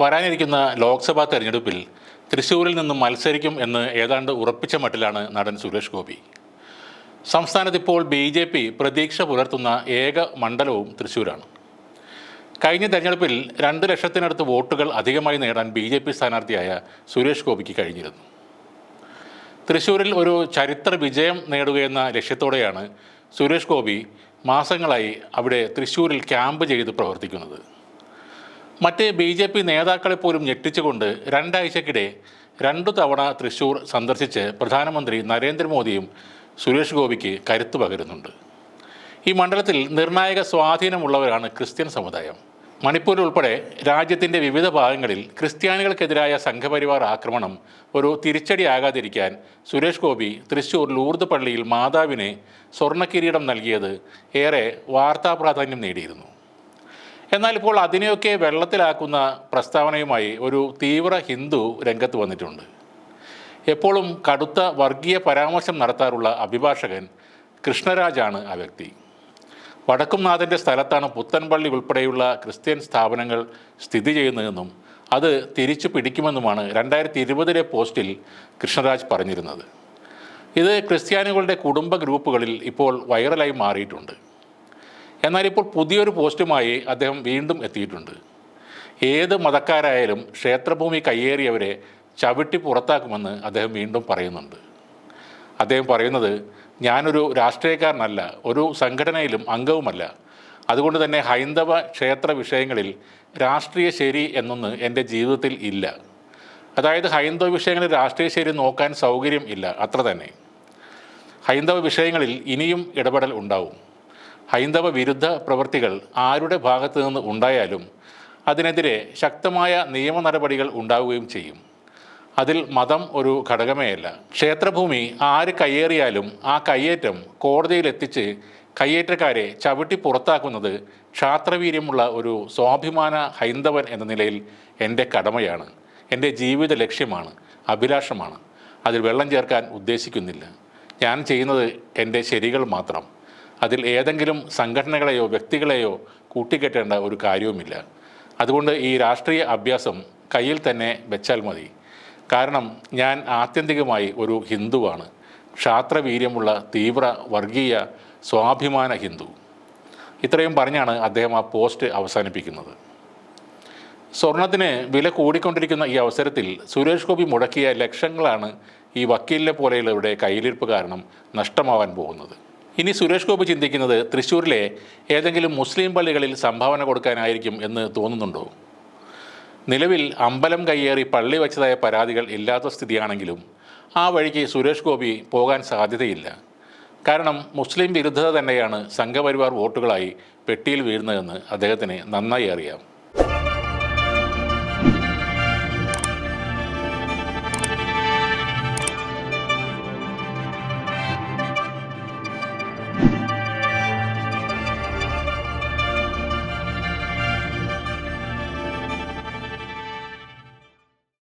വരാനിരിക്കുന്ന ലോക്സഭാ തെരഞ്ഞെടുപ്പിൽ തൃശ്ശൂരിൽ നിന്നും മത്സരിക്കും എന്ന് ഏതാണ്ട് ഉറപ്പിച്ച മട്ടിലാണ് നടൻ സുരേഷ് ഗോപി. സംസ്ഥാനത്ത് ഇപ്പോൾ ബി ജെ പി പ്രതീക്ഷ പുലർത്തുന്ന ഏക മണ്ഡലവും തൃശ്ശൂരാണ്. കഴിഞ്ഞ തെരഞ്ഞെടുപ്പിൽ രണ്ട് ലക്ഷത്തിനടുത്ത് വോട്ടുകൾ അധികമായി നേടാൻ ബി ജെ പി സ്ഥാനാർത്ഥിയായ സുരേഷ് ഗോപിക്ക് കഴിഞ്ഞിരുന്നു. തൃശ്ശൂരിൽ ഒരു ചരിത്ര വിജയം നേടുകയെന്ന ലക്ഷ്യത്തോടെയാണ് സുരേഷ് ഗോപി മാസങ്ങളായി അവിടെ തൃശ്ശൂരിൽ ക്യാമ്പ് ചെയ്ത് പ്രവർത്തിക്കുന്നത്. മറ്റ് ബി ജെ പി നേതാക്കളെ പോലും ഞെട്ടിച്ചുകൊണ്ട് രണ്ടാഴ്ചക്കിടെ രണ്ടു തവണ തൃശൂർ സന്ദർശിച്ച് പ്രധാനമന്ത്രി നരേന്ദ്രമോദിയും സുരേഷ് ഗോപിക്ക് കരുത്തു പകരുന്നുണ്ട്. ഈ മണ്ഡലത്തിൽ നിർണായക സ്വാധീനമുള്ളവരാണ് ക്രിസ്ത്യൻ സമുദായം. മണിപ്പൂരിൽ ഉൾപ്പെടെ രാജ്യത്തിന്റെ വിവിധ ഭാഗങ്ങളിൽ ക്രിസ്ത്യാനികൾക്കെതിരായ സംഘപരിവാർ ആക്രമണം ഒരു തിരിച്ചടിയാകാതിരിക്കാൻ സുരേഷ് ഗോപി തൃശൂർ ലൂർദ് പള്ളിയിൽ മാതാവിനെ സ്വർണക്കിരീടം നൽകിയത് ഏറെ വാർത്താ പ്രാധാന്യം നേടിയിരുന്നു. എന്നാൽ ഇപ്പോൾ അതിനെയൊക്കെ വെള്ളത്തിലാക്കുന്ന പ്രസ്താവനയുമായി ഒരു തീവ്ര ഹിന്ദു രംഗത്ത് വന്നിട്ടുണ്ട്. എപ്പോഴും കടുത്ത വർഗീയ പരാമർശം നടത്താറുള്ള അഭിഭാഷകൻ കൃഷ്ണരാജാണ് ആ വ്യക്തി. വടക്കുംനാഥന്റെ സ്ഥലത്താണ് പുത്തൻപള്ളി ഉൾപ്പെടെയുള്ള ക്രിസ്ത്യൻ സ്ഥാപനങ്ങൾ സ്ഥിതി ചെയ്യുന്നതെന്നും അത് തിരിച്ചു പിടിക്കുമെന്നുമാണ് രണ്ടായിരത്തി ഇരുപതിലെ പോസ്റ്റിൽ കൃഷ്ണരാജ് പറഞ്ഞിരുന്നത്. ഇത് ക്രിസ്ത്യാനികളുടെ കുടുംബ ഗ്രൂപ്പുകളിൽ ഇപ്പോൾ വൈറലായി മാറിയിട്ടുണ്ട്. എന്നാൽ ഇപ്പോൾ പുതിയൊരു പോസ്റ്റുമായി അദ്ദേഹം വീണ്ടും എത്തിയിട്ടുണ്ട്. ഏത് മതക്കാരായാലും ക്ഷേത്രഭൂമി കയ്യേറിയവരെ ചവിട്ടി പുറത്താക്കുമെന്ന് അദ്ദേഹം വീണ്ടും പറയുന്നുണ്ട്. അദ്ദേഹം പറയുന്നത് ഞാനൊരു രാഷ്ട്രീയക്കാരനല്ല ഒരു സംഘടനയിലും അംഗവുമല്ല. അതുകൊണ്ട് തന്നെ ഹൈന്ദവ ക്ഷേത്ര വിഷയങ്ങളിൽ രാഷ്ട്രീയ ശരി എന്നൊന്ന് എന്റെ ജീവിതത്തിൽ ഇല്ല. അതായത് ഹൈന്ദവ വിഷയങ്ങളിൽ രാഷ്ട്രീയ ശരി നോക്കാൻ സൗകര്യം ഇല്ല അത്ര തന്നെ. ഹൈന്ദവ വിഷയങ്ങളിൽ ഇനിയും ഇടപെടൽ ഉണ്ടാവും. ഹൈന്ദവ വിരുദ്ധ പ്രവൃത്തികൾ ആരുടെ ഭാഗത്തു നിന്ന് ഉണ്ടായാലും അതിനെതിരെ ശക്തമായ നിയമ നടപടികൾ ഉണ്ടാവുകയും ചെയ്യും. അതിൽ മതം ഒരു ഘടകമേയല്ല. ക്ഷേത്രഭൂമി ആര് കയ്യേറിയാലും ആ കയ്യേറ്റം കോടതിയിലെത്തിച്ച് കയ്യേറ്റക്കാരെ ചവിട്ടി പുറത്താക്കുന്നത് ക്ഷാത്രവീര്യമുള്ള ഒരു സ്വാഭിമാന ഹൈന്ദവൻ എന്ന നിലയിൽ എന്റെ കടമയാണ്. എന്റെ ജീവിത ലക്ഷ്യമാണ് അഭിലാഷമാണ്. അതിൽ വെള്ളം ചേർക്കാൻ ഉദ്ദേശിക്കുന്നില്ല. ഞാൻ ചെയ്യുന്നത് എന്റെ ശരികൾ മാത്രം. അതിൽ ഏതെങ്കിലും സംഘടനകളെയോ വ്യക്തികളെയോ കൂട്ടിക്കെട്ടേണ്ട ഒരു കാര്യവുമില്ല. അതുകൊണ്ട് ഈ രാഷ്ട്രീയ അഭ്യാസം കയ്യിൽ തന്നെ വെച്ചാൽ മതി. കാരണം ഞാൻ ആത്യന്തികമായി ഒരു ഹിന്ദുവാണ്. ക്ഷാത്രവീര്യമുള്ള തീവ്ര വർഗീയ സ്വാഭിമാന ഹിന്ദു. ഇത്രയും പറഞ്ഞാണ് അദ്ദേഹം ആ പോസ്റ്റ് അവസാനിപ്പിക്കുന്നത്. സ്വർണത്തിന് വില കൂടിക്കൊണ്ടിരിക്കുന്ന ഈ അവസരത്തിൽ സുരേഷ് ഗോപി മുടക്കിയ ലക്ഷങ്ങളാണ് ഈ വക്കീലിനെ പോലെയുള്ളവരുടെ കയ്യിലിരിപ്പ് കാരണം നഷ്ടമാവാൻ പോകുന്നത്. ഇനി സുരേഷ് ഗോപി ചിന്തിക്കുന്നത് തൃശ്ശൂരിലെ ഏതെങ്കിലും മുസ്ലിം പള്ളികളിൽ സംഭാവന കൊടുക്കാനായിരിക്കും എന്ന് തോന്നുന്നുണ്ടോ? നിലവിൽ അമ്പലം കയ്യേറി പള്ളി വച്ചതായ പരാതികൾ ഇല്ലാത്ത സ്ഥിതിയാണെങ്കിലും ആ വഴിക്ക് സുരേഷ് ഗോപി പോകാൻ സാധ്യതയില്ല. കാരണം മുസ്ലിം വിരുദ്ധത തന്നെയാണ് സംഘപരിവാർ വോട്ടുകളായി പെട്ടിയിൽ വീഴുന്നതെന്ന് അദ്ദേഹത്തിന് നന്നായി അറിയാം.